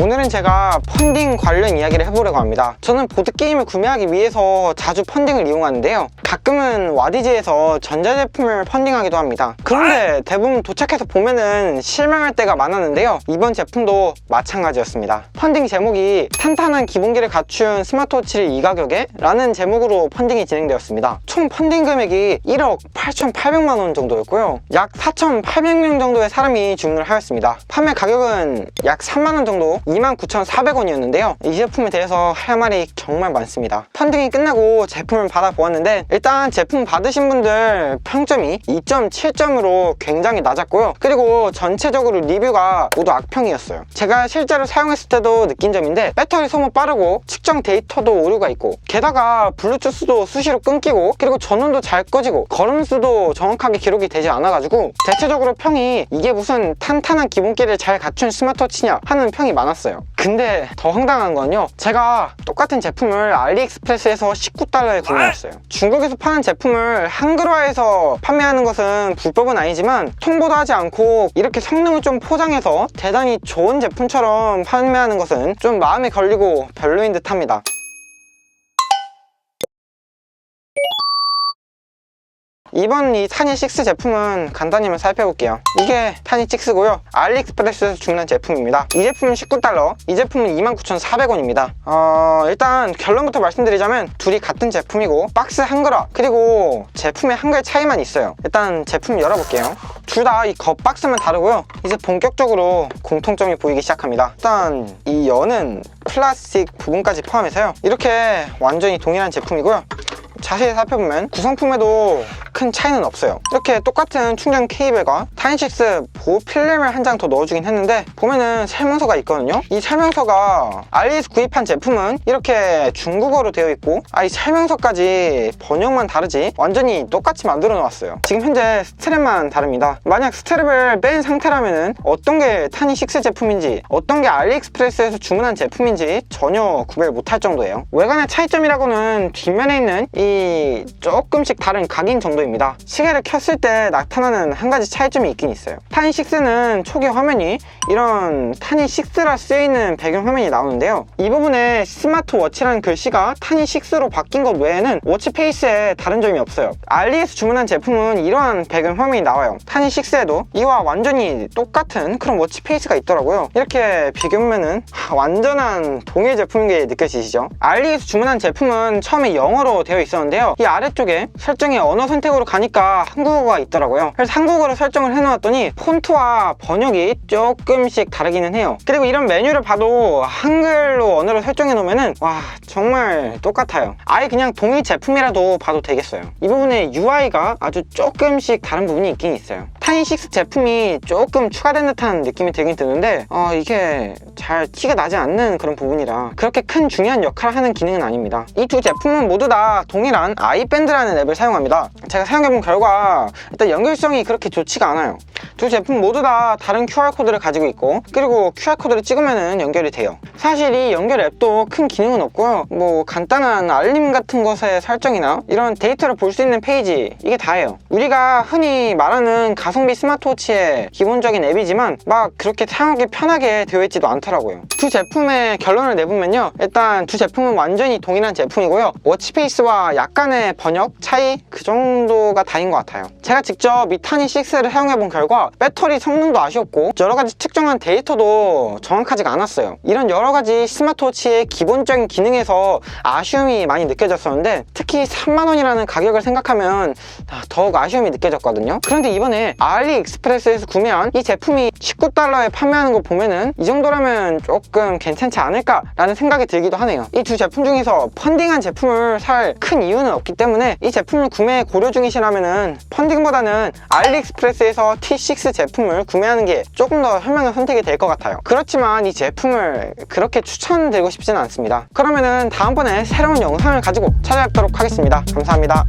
오늘은 제가 펀딩 관련 이야기를 해보려고 합니다. 저는 보드게임을 구매하기 위해서 자주 펀딩을 이용하는데요. 가끔은 와디즈에서 전자제품을 펀딩하기도 합니다. 그런데 대부분 도착해서 보면은 실망할 때가 많았는데요. 이번 제품도 마찬가지였습니다. 펀딩 제목이 탄탄한 기본기를 갖춘 스마트워치를 이 가격에? 라는 제목으로 펀딩이 진행되었습니다. 총 펀딩 금액이 1억 8,800만 원 정도였고요. 약 4,800명 정도의 사람이 주문을 하였습니다. 판매 가격은 약 3만 원 정도 29,400원이었는데요. 이 제품에 대해서 할 말이 정말 많습니다. 펀딩이 끝나고 제품을 받아보았는데 일단 제품 받으신 분들 평점이 2.7점으로 굉장히 낮았고요. 그리고 전체적으로 리뷰가 모두 악평이었어요. 제가 실제로 사용했을 때도 느낀 점인데 배터리 소모 빠르고 측정 데이터도 오류가 있고 게다가 블루투스도 수시로 끊기고 그리고 전원도 잘 꺼지고 걸음수도 정확하게 기록이 되지 않아가지고 대체적으로 평이 이게 무슨 탄탄한 기본기를 잘 갖춘 스마트워치냐 하는 평이 많았어요. 근데 더 황당한 건요. 제가 똑같은 제품을 알리익스프레스에서 19달러에 구매했어요. 중국에서 파는 제품을 한글화해서 판매하는 것은 불법은 아니지만 통보도 하지 않고 이렇게 성능을 좀 포장해서 대단히 좋은 제품처럼 판매하는 것은 좀 마음에 걸리고 별로인 듯 합니다. 이번 이 타니 6 제품은 간단히만 살펴볼게요. 이게 타니 6고요. 알리익스프레스에서 주문한 제품입니다. 이 제품은 19달러 이 제품은 29,400원입니다. 어, 일단 결론부터 말씀드리자면 둘이 같은 제품이고 박스 한글화 그리고 제품의 한글 차이만 있어요. 일단 제품 열어볼게요. 둘 다 이 겉박스만 다르고요. 이제 본격적으로 공통점이 보이기 시작합니다. 일단 이 여는 플라스틱 부분까지 포함해서요. 이렇게 완전히 동일한 제품이고요. 자세히 살펴보면 구성품에도 큰 차이는 없어요. 이렇게 똑같은 충전 케이블과 타인6 보호 필름을 한 장 더 넣어주긴 했는데 보면은 설명서가 있거든요. 이 설명서가 알리에서 구입한 제품은 이렇게 중국어로 되어 있고 아 이 설명서까지 번역만 다르지 완전히 똑같이 만들어 놓았어요. 지금 현재 스트랩만 다릅니다. 만약 스트랩을 뺀 상태라면은 어떤 게 타니6 제품인지 어떤 게 알리익스프레스에서 주문한 제품인지 전혀 구별 못할 정도예요. 외관의 차이점이라고는 뒷면에 있는 이 조금씩 다른 각인 정도입니다 시계를 켰을 때 나타나는 한 가지 차이점이 있긴 있어요. 타니6는 초기 화면이 이런 타니6라 쓰여있는 배경 화면이 나오는데요. 이 부분에 스마트워치라는 글씨가 타니6로 바뀐 것 외에는 워치 페이스에 다른 점이 없어요. 알리에서 주문한 제품은 이러한 배경 화면이 나와요. 타니6에도 이와 완전히 똑같은 그런 워치 페이스가 있더라고요. 이렇게 비교하면은 하, 완전한 동일 제품인 게 느껴지시죠? 알리에서 주문한 제품은 처음에 영어로 되어 있었는데요. 이 아래쪽에 설정에 언어 선택으로 가니까 한국어가 있더라고요. 그래서 한국어로 설정을 해놓았더니 폰트와 번역이 조금씩 다르기는 해요. 그리고 이런 메뉴를 봐도 한글로 언어를 설정해 놓으면은 와 정말 똑같아요. 아예 그냥 동일 제품이라도 봐도 되겠어요. 이 부분에 UI가 아주 조금씩 다른 부분이 있긴 있어요 타인6 제품이 조금 추가된 듯한 느낌이 들긴 드는데 어, 이게 잘 티가 나지 않는 그런 부분이라 그렇게 큰 중요한 역할을 하는 기능은 아닙니다. 이 두 제품은 모두 다 동일한 아이밴드라는 앱을 사용합니다. 제가 사용해본 결과 일단 연결성이 그렇게 좋지가 않아요 두 제품 모두 다 다른 QR코드를 가지고 있고 그리고 QR코드를 찍으면 연결이 돼요. 사실 이 연결 앱도 큰 기능은 없고요. 뭐 간단한 알림 같은 것의 설정이나 이런 데이터를 볼 수 있는 페이지 이게 다예요. 우리가 흔히 말하는 가성비 스마트워치의 기본적인 앱이지만 막 그렇게 사용하기 편하게 되어 있지도 않더라고요. 두 제품의 결론을 내보면요. 일단 두 제품은 완전히 동일한 제품이고요. 워치페이스와 약간의 번역 차이 그 정도가 다인 것 같아요. 제가 직접 미타니 6를 사용해 본 결과 배터리 성능도 아쉬웠고 여러가지 특정한 데이터도 정확하지가 않았어요. 이런 여러가지 스마트워치의 기본적인 기능에서 아쉬움이 많이 느껴졌었는데 특히 3만원이라는 가격을 생각하면 아, 더욱 아쉬움이 느껴졌거든요. 그런데 이번에 알리익스프레스에서 구매한 이 제품이 19달러에 판매하는 거 보면은 이 정도라면 조금 괜찮지 않을까 라는 생각이 들기도 하네요. 이 두 제품 중에서 펀딩한 제품을 살 큰 이유는 없기 때문에 이 제품을 구매 고려 중이시라면은 펀딩보다는 알리익스프레스에서 T6 제품을 구매하는 게 조금 더 현명한 선택이 될 것 같아요. 그렇지만 이 제품을 그렇게 추천드리고 싶지는 않습니다. 그러면은 다음번에 새로운 영상을 가지고 찾아뵙도록 하겠습니다. 감사합니다